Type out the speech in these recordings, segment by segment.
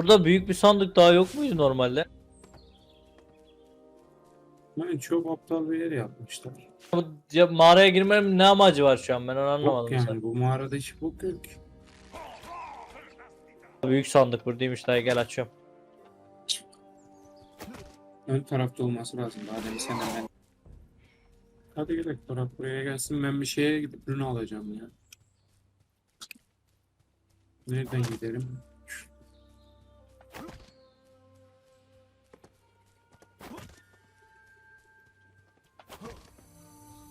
Burada büyük bir sandık daha yok muydu normalde? Yani çok aptal bir yer yapmışlar. Bu ya mağaraya girmenin ne amacı var şu an ben onu Yok anlamadım. yani bu mağarada hiç bok yok ki. Büyük sandık buradaymış dayı gel açıyorum. Ön tarafta olması lazım. Daha demin sen hemen. Hadi gidelim. Burak buraya gelsin. Ben bir şeye gidip ürün alacağım ya. Nereden giderim?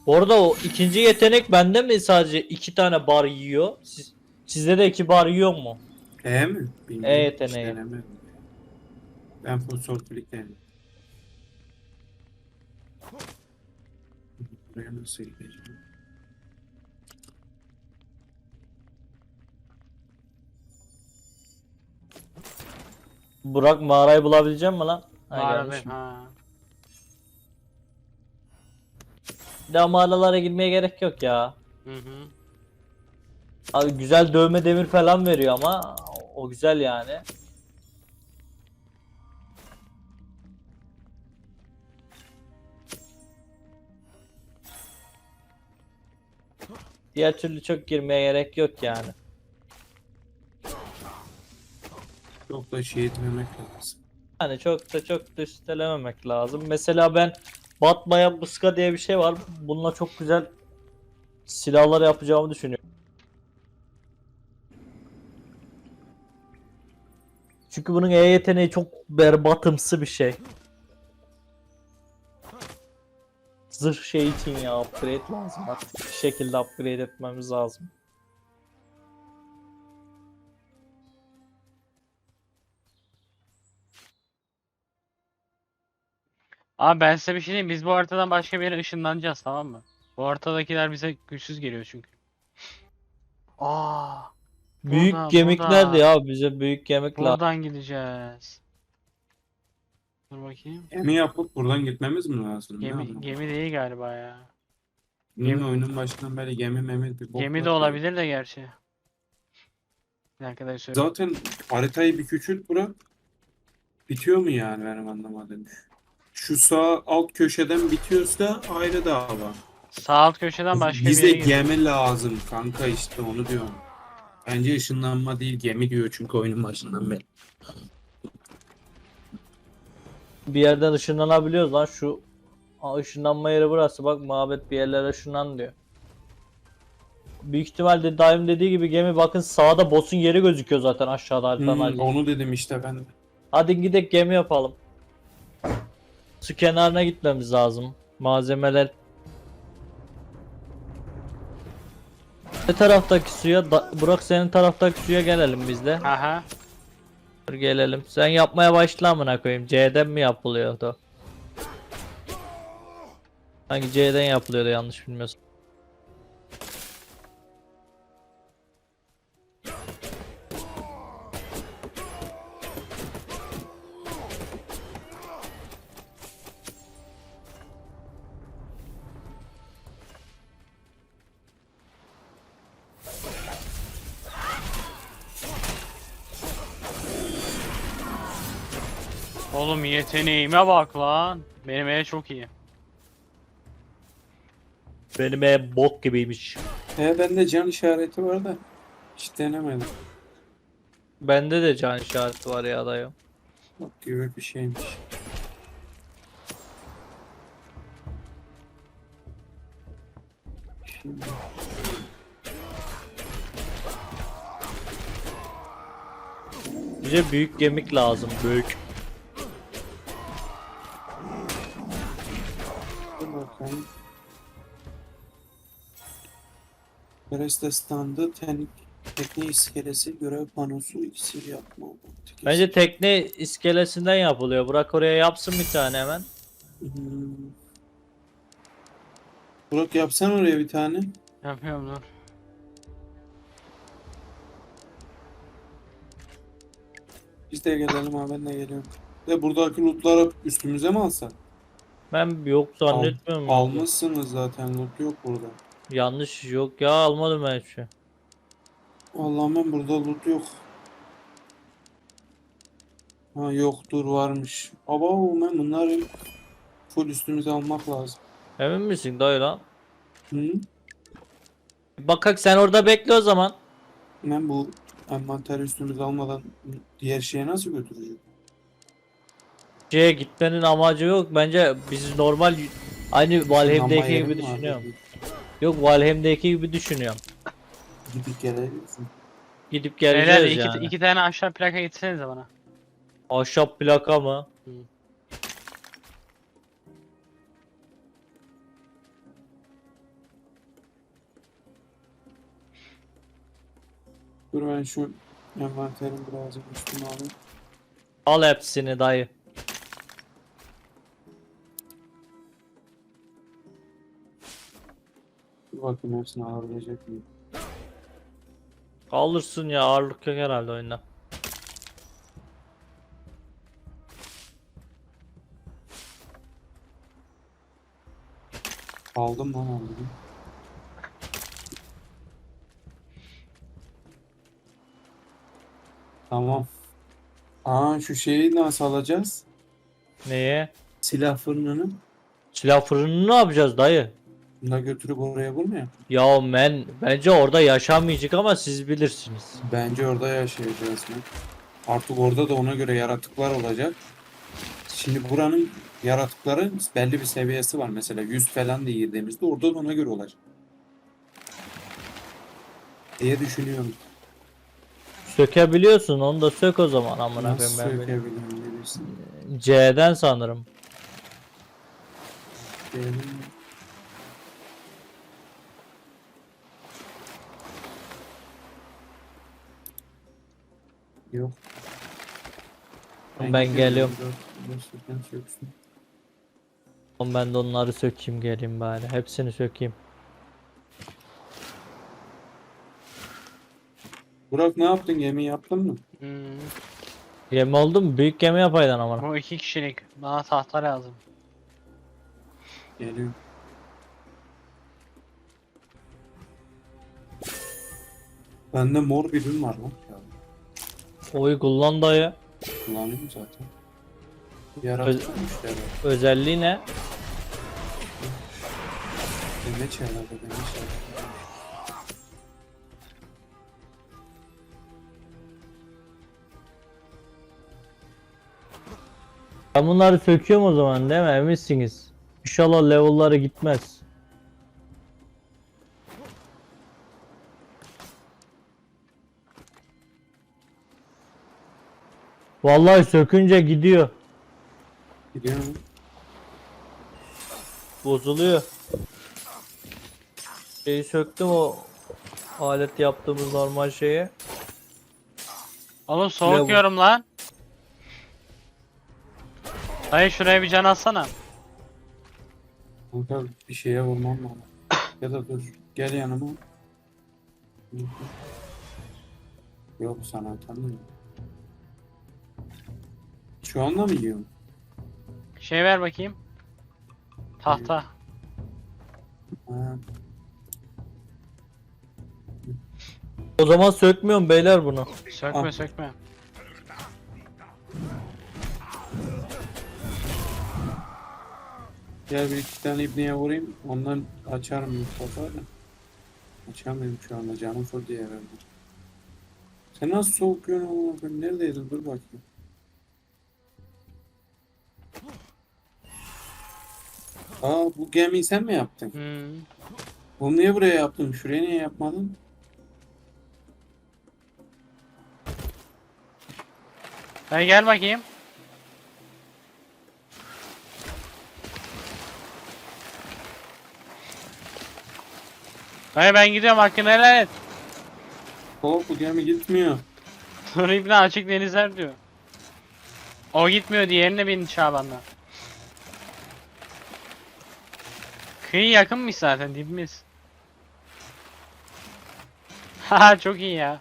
Bu arada o ikinci yetenek bende mi sadece iki tane bar yiyor? Siz, sizde de iki bar yiyor mu? E mi? Bilmiyorum. E yeteneği. Hiç denemedim. Ben full sortilik denedim. Buraya nasıl gideceğim? Burak mağarayı bulabilecek mi lan? Ha, ha. Daha mağaralara girmeye gerek yok ya. Hı hı. Abi güzel dövme demir falan veriyor ama o güzel yani. Diğer türlü çok girmeye gerek yok yani. Çok da şey etmemek lazım. Yani çok da çok da üstelememek lazım. Mesela ben Batmaya Bıska diye bir şey var. Bununla çok güzel silahlar yapacağımı düşünüyorum. Çünkü bunun E yeteneği çok berbatımsı bir şey. Zırh şey için ya upgrade lazım. Bir şekilde upgrade etmemiz lazım. Abi ben size bir şey diyeyim. Biz bu haritadan başka bir yere ışınlanacağız tamam mı? Bu haritadakiler bize güçsüz geliyor çünkü. Aa, Büyük Burada, gemik burada. nerede ya? Bize büyük gemik lazım. buradan gideceğiz. Dur bakayım. Gemi yapıp buradan gitmemiz mi lazım? Gemi gemi değil galiba ya. Niye oyunun başından beri gemi memi bir bok Gemi de olabilir de gerçi. Bir dakika dayı söyle. Zaten haritayı bir küçült bırak. Bitiyor mu yani benim anlamadığım. Şu sağ alt köşeden bitiyorsa ayrı dava. Sağ alt köşeden başka bir Bize yere gidiyor. gemi lazım kanka işte onu diyorum. Bence ışınlanma değil gemi diyor çünkü oyunun başından beri. Bir yerden ışınlanabiliyoruz lan şu Aa, ışınlanma yeri burası bak mabet bir yerlere ışınlan diyor. Büyük ihtimalle daim dediği gibi gemi bakın sağda boss'un yeri gözüküyor zaten aşağıda haritanın Hmm, onu dedim işte ben. Hadi gidelim gemi yapalım. Su kenarına gitmemiz lazım. Malzemeler Ne taraftaki suya? Da- Burak senin taraftaki suya gelelim biz de. Aha. Dur gelelim. Sen yapmaya başla amına koyayım. C'den mi yapılıyordu? Hangi C'den yapılıyordu yanlış bilmiyorsun. Oğlum yeteneğime bak lan. Benim E çok iyi. Benim ev bok gibiymiş. He bende can işareti var da hiç denemedim. Bende de can işareti var ya dayı. Bak gibi bir şeymiş. Şimdi Bize büyük gemik lazım. Büyük. Kereste standı ten, tekne iskelesi görev panosu iksir yapma. Tek Bence tekne iskelesinden yapılıyor. Burak oraya yapsın bir tane hemen. Hmm. Burak yapsan oraya bir tane. Yapıyorum dur. Biz de gelelim abi ben de geliyorum. De buradaki lootları üstümüze mi alsak? Ben yok zannetmiyorum. Almışsınız zaten loot yok burada. Yanlış yok ya almadım ben hiçbir şey. Vallahi ben burada loot yok. Ha yoktur varmış. Aba ben bunları full üstümüze almak lazım. Emin misin dayı lan? Hı? Bakak sen orada bekle o zaman. Ben bu envanteri üstümüze almadan diğer şeye nasıl götüreceğim? Şeye gitmenin amacı yok. Bence biz normal aynı Ama Valheim'deki gibi düşünüyorum. dedi. Yok Valheim'deki gibi düşünüyorum. Gidip gelebilirsin. Gidip Beyler geleceğiz iki, yani. iki tane aşağı plaka getirsenize bana. Ahşap plaka mı? Dur ben şu envanterin birazcık üstüne alayım. Al hepsini dayı. Bakayım hepsini alabilecek miyim? Alırsın ya ağırlık yok herhalde oyunda. Aldım lan aldım. Tamam. Aa şu şeyi nasıl alacağız? Neye? Silah fırınını. Silah fırınını ne yapacağız dayı? Bunu da götürüp oraya vurmuyor. Ya men bence orada yaşamayacak ama siz bilirsiniz. Bence orada yaşayacağız mı? Artık orada da ona göre yaratıklar olacak. Şimdi buranın yaratıkların belli bir seviyesi var. Mesela 100 falan diye girdiğimizde orada da ona göre olacak. diye düşünüyorum. Sökebiliyorsun onu da sök o zaman amına koyayım ben sökebilirim. C'den sanırım. Benim... Yok. Ben gidiyorum, geliyorum. söksün. Oğlum ben de onları sökeyim geleyim bari. Hepsini sökeyim. Burak ne yaptın? Gemi yaptın mı? Hmm. Gemi oldu mu? Büyük gemi yapaydın amına. Bu iki kişilik. Bana tahta lazım. Geliyor. Bende mor bir ürün var lan. Oy kullan dayı. kullanıyorum zaten. Yaratılmış ya. Özelliği ne? Ne çağırdı? Ne çağırdı? Ben bunları söküyorum o zaman değil mi? Eminsiniz. İnşallah level'ları gitmez. Vallahi sökünce gidiyor. Gidiyor mu? Bozuluyor. Şeyi söktüm o alet yaptığımız normal şeye. Oğlum soğuk yiyorum lan. Dayı şuraya bir can atsana. Kanka bir şeye vurmam lazım. ya da dur. Gel yanıma. Yok sana atamıyorum. Şu anda mı yiyorum? Şey ver bakayım. Tahta. Ha, O zaman sökmüyorum beyler bunu. Sökme Al. sökme. Gel bir iki tane ibneye vurayım. Ondan açarım Mustafa da. Açamıyorum şu anda. Canım full diye verdim. Sen nasıl soğuk yiyorsun oğlum? Ben neredeydin? Dur bakayım. Aa bu gemiyi sen mi yaptın? Hmm. Bunu niye buraya yaptın? Şuraya niye yapmadın? Dayı gel bakayım. Dayı ben gidiyorum hakkını helal et. Oh bu gemi gitmiyor. Sonra İbni açık denizler diyor. O gitmiyor diğerine bin Şaban'la. Kıyı yakınmış zaten dibimiz. Haha çok iyi ya.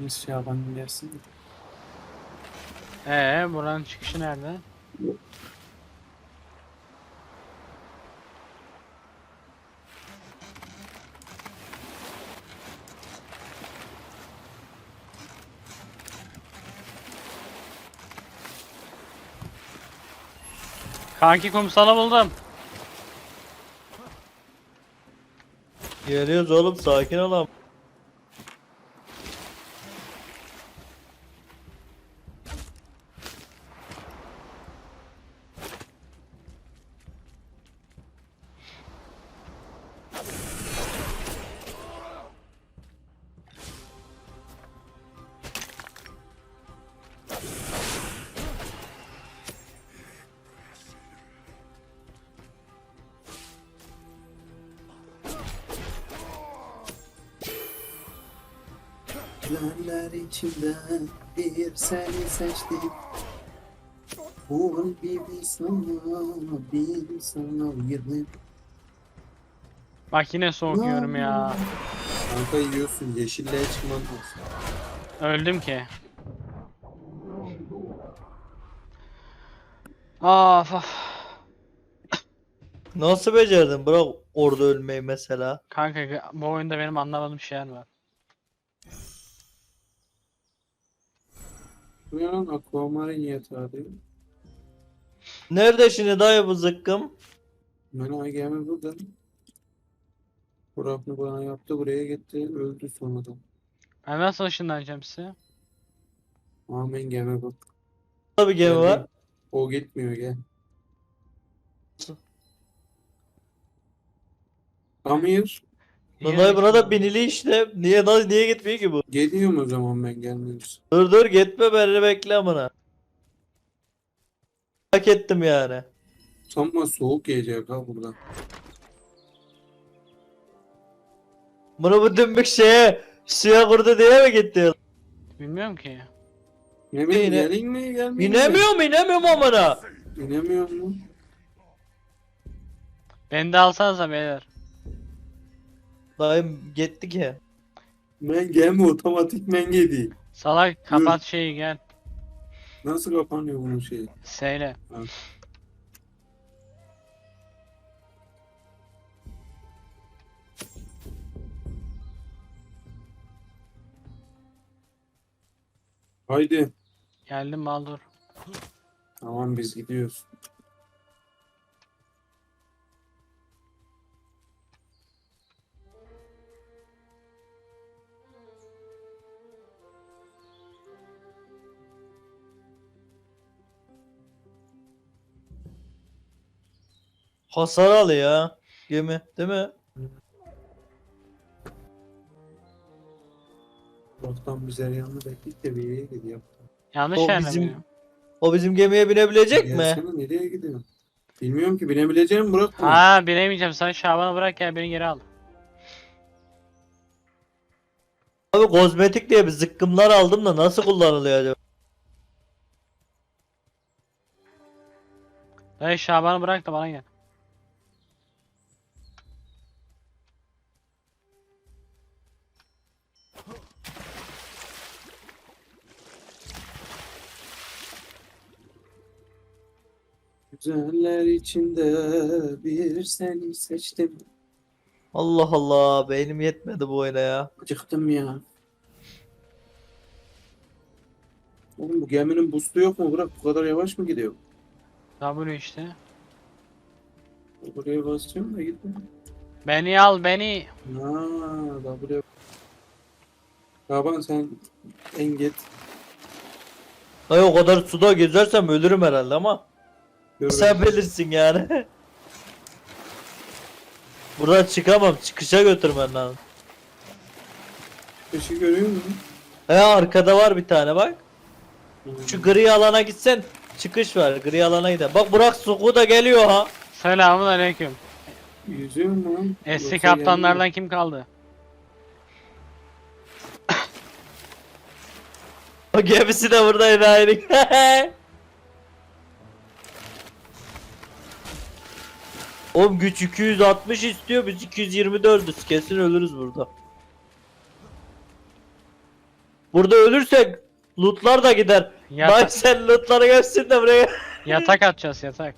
Biz Şaban'ın gelsin. Ee buranın çıkışı nerede? Kanki kumsalı buldum. Geliyoruz oğlum sakin olalım. Güzeller içinden bir seni seçtim. Bu bir sana, bir sana ayırdım. Bak yine soğuk yiyorum ya. Kanka yiyorsun, yeşilliğe çıkman lazım. Öldüm ki. Of of. Nasıl becerdin bırak orada ölmeyi mesela. Kanka bu oyunda benim anlamadığım şeyler var. Ya lan Aquamarine yatağı değil. Nerede şimdi dayı bu zıkkım? Ben o gemi burada. Burak bana yaptı, buraya gitti, öldü sonradan. Nasıl ışınlanacağım size? Amen gemi bu. Burada bir gemi var. O gitmiyor gel. Amir, Lan dayı buna da binili işte. Niye lan niye gitmiyor ki bu? geliyorum o zaman ben gelmiyoruz. Dur dur gitme beni bekle amına. Hak ettim yani. Sanma soğuk gelecek ha burada. Bunu bu dümbük şeye suya kurdu diye mi gitti? Bilmiyorum ki. Ne bileyim gelin mi? İnemiyor mu inemiyor mu amına? İnemiyor mu? Beni de alsanıza beyler. Dayım gitti ki. Ben gemi otomatikmen yedi. Salak kapat şeyi gel. Nasıl kapanıyor bunun şeyi? Seyle. Haydi. Geldim Baldur. Tamam biz gidiyoruz. Hasar al ya. Gemi değil mi? Baktan bize yanına bekleyip de bir yere gidiyor. Yanlış O yerde bizim-? O bizim gemiye binebilecek mi? Gelsene nereye gidiyorsun? Bilmiyorum ki binebileceğim bırak bunu. Ha binemeyeceğim. Sen Şaban'ı bırak gel beni geri al. Abi kozmetik diye bir zıkkımlar aldım da nasıl kullanılıyor acaba? Dayı Şaban'ı bırak da bana gel. Güzeller içinde bir seni seçtim. Allah Allah beynim yetmedi bu oyuna ya. Acıktım ya. Oğlum bu geminin boost'u yok mu? Bırak bu kadar yavaş mı gidiyor? W işte. Buraya basacağım da gitmiyor. Beni al beni. Ha, da buraya. Şaban sen en git. Ay o kadar suda gezersem ölürüm herhalde ama Dur sen bilirsin yani. Buradan çıkamam. Çıkışa götürmen lazım. Işığı görüyor musun? He arkada var bir tane bak. Hmm. Şu gri alana gitsen çıkış var. Gri alana gidelim. Bak Burak Suku da geliyor ha. Selamun aleyküm. Yüzüyor mu lan? Eski Yoksa kaptanlardan kim kaldı? O gemisi de buradaydı aynı. Oğlum güç 260 istiyor biz 224'üz kesin ölürüz burada. Burada ölürsek lootlar da gider. Yata- Bak sen lootları görsün de buraya. yatak atacağız yatak.